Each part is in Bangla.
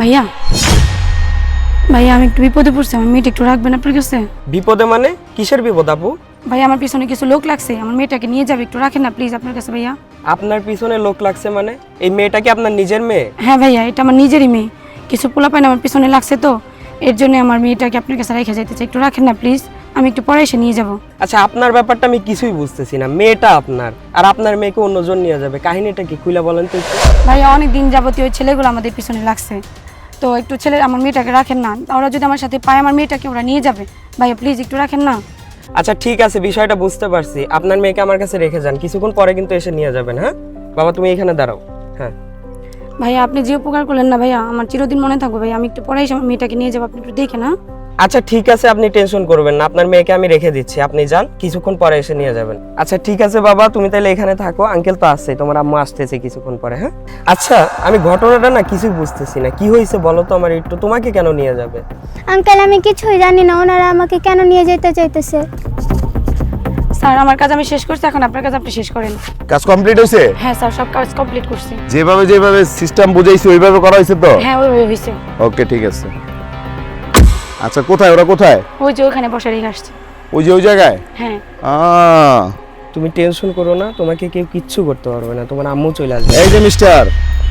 ভাইয়া ভাইয়া আমি একটু বিপদে পড়ছি আমার মেয়েটা একটু রাখবেন আপনার কাছে? বিপদে মানে? কিসের বিপদ আপু? ভাইয়া আমার পিছনে কিছু লোক লাগছে আমার মেয়েটাকে নিয়ে যাবে একটু রাখেন না প্লিজ আপনার কাছে ভাইয়া। আপনার পিছনে লোক লাগছে মানে? এই মেয়েটা কি আপনার নিজের মেয়ে? হ্যাঁ ভাইয়া এটা আমার নিজেরই মেয়ে। কিছু পোলাপাইন আমার পিছনে লাগছে তো এর জন্য আমার মেয়েটাকে আপনার কাছে রেখে যাইতে চাই। একটু রাখেন না প্লিজ আমি একটু পরে এসে নিয়ে যাব। আচ্ছা আপনার ব্যাপারটা আমি কিছুই বুঝতেছি না। মেয়েটা আপনার আর আপনার মেয়েকে অন্যজন নিয়ে যাবে। কাহিনীটা কি খুলে বলেন তো ভাইয়া অনেক দিন যাবতীয় ছেলেগুলো আমাদের পিছনে লাগছে। তো একটু ছেলে আমার মেয়েটাকে রাখেন না। ওরা যদি আমার সাথে পায় আমার মেয়েটাকে ওরা নিয়ে যাবে। ভাইয়া প্লিজ একটু রাখেন না। আচ্ছা ঠিক আছে বিষয়টা বুঝতে পারছি। আপনার মেয়েকে আমার কাছে রেখে যান। কিছুক্ষণ পরে কিন্তু এসে নিয়ে যাবেন হ্যাঁ? বাবা তুমি এখানে দাঁড়াও। হ্যাঁ। ভাইয়া আপনি যে উপকার করলেন না ভাইয়া আমার চিরদিন মনে থাকবে ভাইয়া। আমি একটু পরে এসে আমার মেয়েটাকে নিয়ে যাব। আপনি একটু দেখে না আচ্ছা ঠিক আছে আপনি টেনশন করবেন না। আপনার মেয়েকে আমি রেখে দিচ্ছি। আপনি যান কিছুক্ষণ পরে এসে নিয়ে যাবেন। আচ্ছা ঠিক আছে বাবা তুমি তাহলে এখানে থাকো। আঙ্কেল তো আসছে তোমার আম্মু আসতেছে কিছুক্ষণ পরে হ্যাঁ? আচ্ছা আমি ঘটনাটা না কিছুই বুঝতেছি না। কি হয়েছে বলো তো আমার একটু। তোমাকে কেন নিয়ে যাবে? আঙ্কেল আমি কিছুই জানি না। ওনারা আমাকে কেন নিয়ে যেতে চাইতেছে? স্যার আমার কাজ আমি শেষ করছি। এখন আপনার কাজ আপনি শেষ করেন। কাজ কমপ্লিট হয়েছে? হ্যাঁ স্যার সব কাজ কমপ্লিট করছি। যেভাবে যেভাবে সিস্টেম বুঝাইছি ওইভাবে করা হয়েছে তো? হ্যাঁ ওই ওই হয়েছে। ওকে ঠিক আছে। আচ্ছা কোথায়? ওরা কোথায়? ওই যে ওখানে বসে রেখে আসছে। ওই যে ওই জায়গায়? হ্যাঁ। আহ, তুমি টেনশন করো না তোমাকে কেউ কিচ্ছু করতে পারবে না তোমার আম্মু চলে আসবে। এই যে মিস্টার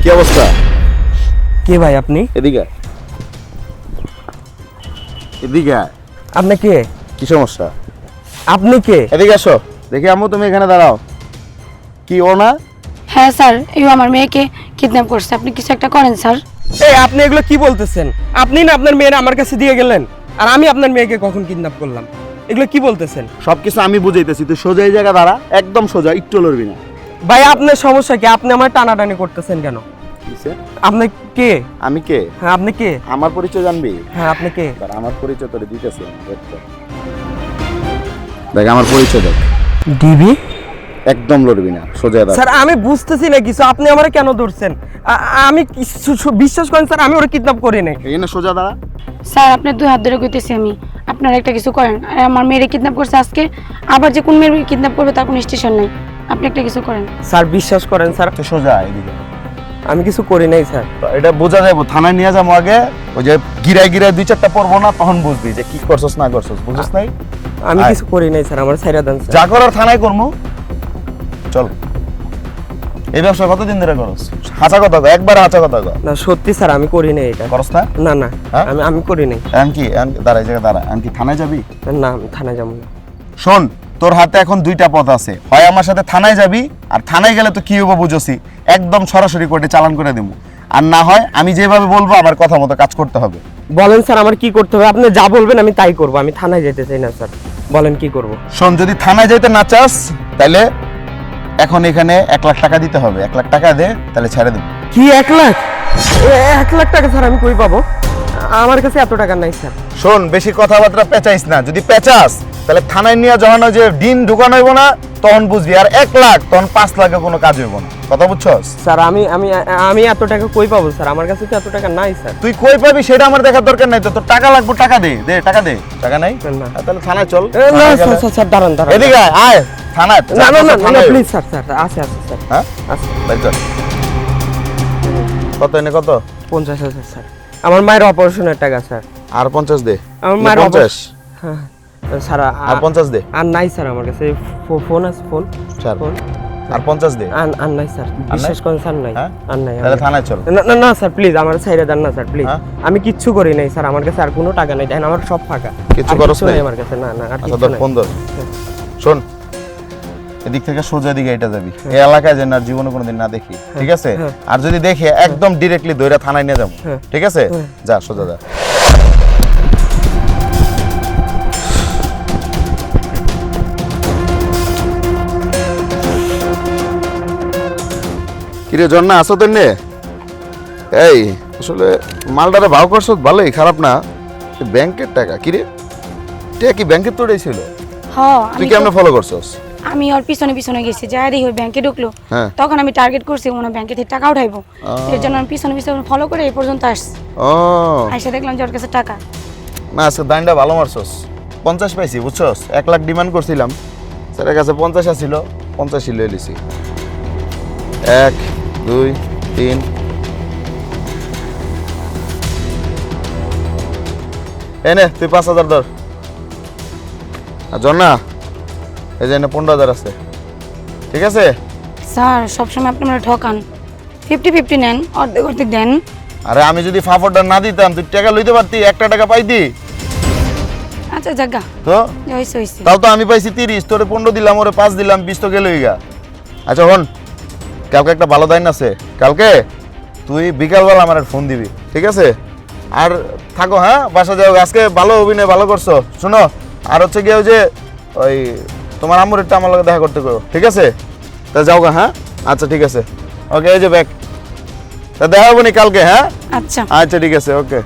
কি অবস্থা? কে ভাই আপনি? এদিকে। এদিকে। আপনি কে? কি সমস্যা? আপনি কে? এদিকে আসো। দেখি আম্মু তুমি এখানে দাঁড়াও। কি ও না হ্যাঁ স্যার এই আমার মেয়েকে কিডন্যাপ করছে। আপনি কিছু একটা করেন স্যার। এই আপনি এগুলো কি বলতেছেন? আপনি না আপনার মেয়েরা আমার কাছে দিয়ে গেলেন আর আমি আপনার মেয়েকে কখন কিডন্যাপ করলাম? এগুলো কি বলতেছেন? সবকিছু আমি বুঝাইতেছি তুই সোজা এই জায়গা দাঁড়া একদম সোজা একটু লড়বি না। ভাই আপনার সমস্যা কি? আপনি আমার টানাটানি করতেছেন কেন? আপনি কে? আমি কে? হ্যাঁ আপনি কে? আমার পরিচয় জানবি? হ্যাঁ আপনি কে? আমার পরিচয় তোরে দিতেছে দেখ দেখ আমার পরিচয় দেখ। ডিবি? একদম লড়বি না সোজা স্যার আমি বুঝতেছি না কিছু। আপনি আমারে কেন ধরছেন? আমি কিছু বিশ্বাস করেন স্যার আমি ওরা কিডন্যাপ করি নাই। এখানে সোজা দাঁড়া। স্যার আপনার দুই হাত ধরে কইতেছি আমি। আপনারা একটা কিছু করেন। আমার মেয়েরে কিডন্যাপ করছে আজকে। আবার যে কোন মেয়ের কিডন্যাপ করবে তার কোনো স্টেশন নাই। আপনি একটা কিছু করেন। স্যার বিশ্বাস করেন স্যার। সোজা এদিকে আমি কিছু করি নাই স্যার। এটা বোঝা যাব থানায় নিয়ে যাব আগে। ওই যে গিরায় গিরায় দুই চারটা পড়ব না তখন বুঝবি যে কি করছস না করছস। বুঝছস নাই? আমি কিছু করি নাই স্যার আমার সাইরা দেন স্যার। যা করার থানায় করব চল। এই ব্যবসা কতদিন ধরে করস? হাঁচা কথা কয়, একবার হাঁচা কথা কয়। না সত্যি স্যার আমি করি নাই এটা। করস না? না না হ্যাঁ? আমি আমি করি নাই। এখন কি এখন দাঁড়া এই জায়গায় দাঁড়া এখন কি থানায় যাবি? না আমি থানায় যাব না। শোন তোর হাতে এখন দুইটা পথ আছে। হয় আমার সাথে থানায় যাবি আর থানায় গেলে তো কি হব বুঝোসি? একদম সরাসরি কোর্টে চালান করে দেবো আর না হয় আমি যেভাবে বলব আমার কথা মতো কাজ করতে হবে। বলেন স্যার আমার কি করতে হবে? আপনি যা বলবেন আমি তাই করব। আমি থানায় যেতে চাই না স্যার। বলেন কি করব? শোন যদি থানায় যেতে না চাস তাহলে এখন এখানে এক লাখ টাকা দিতে হবে। এক লাখ টাকা দে তাহলে ছেড়ে দেবো। কি এক লাখ? এ, এক লাখ টাকা স্যার আমি কই পাবো? আমার কাছে এত টাকা নাই স্যার। শোন বেশি কথাবার্তা পেঁচাইস না। যদি পেঁচাস তাহলে থানায় নিয়ে যখন ওই যে ডিন ঢুকানো হইব না তখন বুঝবি। আর এক লাখ তখন পাঁচ লাখে কোনো কাজ হইব না। কথা বুঝছস? স্যার আমি আমি আমি এত টাকা কই পাবো স্যার? আমার কাছে তো এত টাকা নাই স্যার। তুই কই পাবি সেটা আমার দেখার দরকার নাই। তো তোর টাকা লাগবে টাকা দে দে টাকা দে। টাকা নাই? না। আর তাহলে থানায় চল। এ, না থানায় স্যার গেলে- স্যার, স্যার দাঁড়ান দাঁড়ান। এদিকে আয়, আয়। থানায়? না না না থানায় প্লিজ স্যার স্যার আছে আছে স্যার হ্যাঁ? আছে। কত এনে কত? পঞ্চাশ হাজার স্যার আমার মায়ের অপারেশনের টাকা স্যার আর পঞ্চাশ দে। আমার মায়ের পঞ্চাশ। হ্যাঁ স্যার আর পঞ্চাশ দে। আর নাই স্যার আমার কাছে। ফোন আছে ফোন। চার ফোন। আর পঞ্চাশ দে। আর নাই স্যার বিশ্বাস করেন স্যার নাই। হ্যাঁ? আর নাই তাহলে থানায় চল। না না না স্যার প্লিজ আমার সাইডে দেন না স্যার প্লিজ হ্যাঁ? আমি কিচ্ছু করি নাই স্যার আমার কাছে আর কোনো টাকা নেই। দেখেন আমার সব ফাঁকা। কিছু করস নাই? আমার কাছে না না আর আচ্ছা কিছু নাই। ফোন ধর। শোন। এদিক থেকে সোজা দিকে এটা যাবি। এই এলাকায় যেন আর জীবনে কোনোদিন না দেখি ঠিক আছে? হ্যাঁ। আর যদি দেখে একদম ডিরেক্টলি দইরা থানায় নিয়ে যাব হ্যাঁ। ঠিক আছে? হ্যাঁ। যা সোজা যা। কিরে জন্না আসো তো এই আসলে মালটারে ভাও করছ ভালোই খারাপ না। ব্যাংকের টাকা কিরে? টাকা কি ব্যাংকের তোড়াই ছিল? তুই আমি কেমনে ফলো করছস? আমি ওর পিছনে পিছনে গেছি যাই দেখি ওই ব্যাংকে ঢুকলো। হ্যাঁ। তখন আমি টার্গেট করছি ওনার ব্যাংকে থেকে টাকা উঠাইবো। এর জন্য আমি পিছনে পিছনে ফলো করে এই পর্যন্ত আসছি। ও। এসে দেখলাম যে ওর কাছে টাকা। না আজকে দাইনটা ভালো মারছস। পঞ্চাশ পাইছি বুঝছস? এক লাখ ডিমান্ড করছিলাম। স্যারের কাছে পঞ্চাশ আসছিল পঞ্চাশই লয়ে লিছি। এক দুই তিন। এনে তুই পাঁচ হাজার ধর। আর জন্না এই যে পনেরো হাজার আছে। ঠিক আছে? স্যার সবসময় আপনি আমরা ঠকান। ফিফটি ফিফটি নেন অর্ধেক অর্ধেক দেন। আরে আমি যদি ফাফরটা না দিতাম তুই টাকা লইতে পারতি একটা টাকা পাইতি? আচ্ছা জাগা। তো? হয়েছে হয়েছে তাও তো আমি পাইছি তিরিশ তোরে পনেরো দিলাম ওরে পাঁচ দিলাম বিশ তো গেলই গা। আচ্ছা হন কালকে একটা ভালো দিন আছে। কালকে তুই বিকালবেলা আমার ফোন দিবি ঠিক আছে? আর থাকো হ্যাঁ? বাসা যাও আজকে ভালো অভিনয় ভালো করছ। শোনো আর হচ্ছে গিয়ে যে ওই তোমার আম্মুর একটু আমার লগে দেখা করতে করো ঠিক আছে? তা যাও গা হ্যাঁ? আচ্ছা ঠিক আছে। ওকে এই যে ব্যাগ। তা দেখা হব নি কালকে হ্যাঁ? আচ্ছা। আচ্ছা ঠিক আছে ওকে।